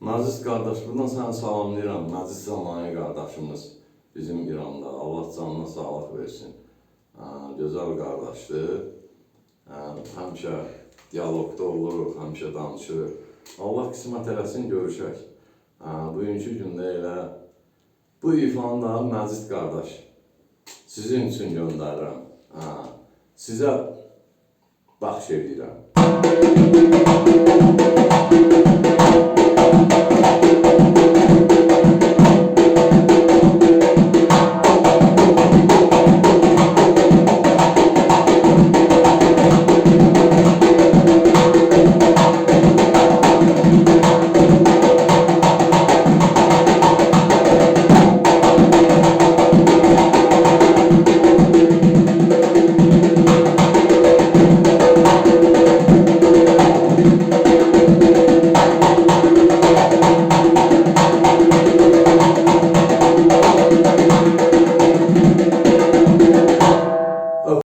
Naziz qardaş, buradan səni salamlayıram. Naziz Zamani qardaşımız bizim İranda. Allah canına sağlıq versin. Hə, Gözəl qardaşdır. Hə, Həmişə dialoqda oluruq, həmişə danışırıq. Allah qismət eləsin, görüşək. Bugünkü gündə elə bu ifanı da Məzid qardaş sizin üçün göndərirəm. Hə, Sizə bəxş edirəm.